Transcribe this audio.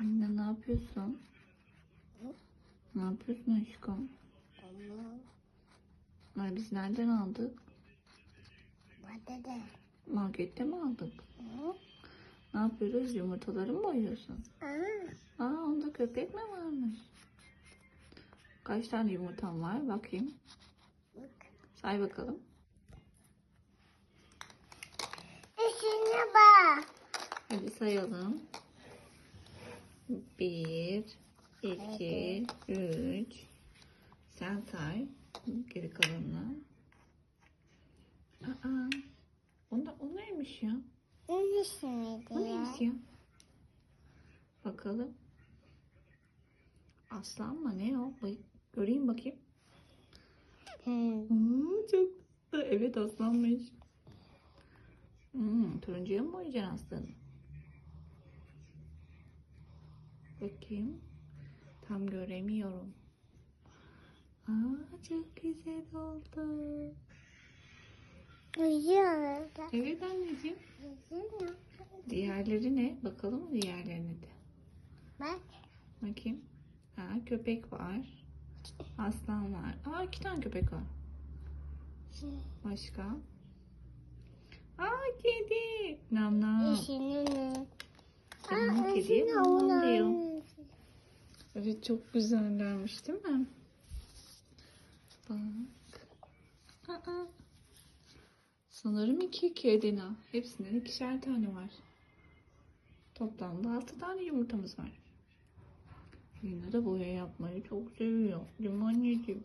Anne ne yapıyorsun? Ne yapıyorsun aşkım? Ay biz nereden aldık? da. Markette mi aldık? Hı? Ne yapıyoruz? Yumurtaları mı boyuyorsun? Aa, Aa onda köpek mi varmış? Kaç tane yumurtam var? Bakayım. bak. Say bakalım. Üstüne bak. Hadi sayalım. Bir, iki, üç. Sen say. Geri kalanını. Aa, onda, o neymiş ya? Onun üstüne O neymiş ya? Bakalım. Aslan mı? Ne o? Bak, göreyim bakayım. Aa, çok tatlı. Evet aslanmış. Hmm, turuncuya mı boyayacaksın aslanı? Bakayım. Tam göremiyorum. Aa, çok güzel oldu. Uyuyor. Evet anneciğim. Diğerleri ne? Bakalım diğerlerine de. Bak. Bakayım. Ha, köpek var. Aslan var. Aa, iki tane köpek var. Başka? Aa, kedi. Nam nam. Canım kediye üstüne nam diyor. Evet çok güzellermiş değil mi? Bak. Aa. Sanırım iki kedina. Hepsinden ikişer tane var. Toplamda altı tane yumurtamız var. Lina da boya yapmayı çok seviyor. Değil mi?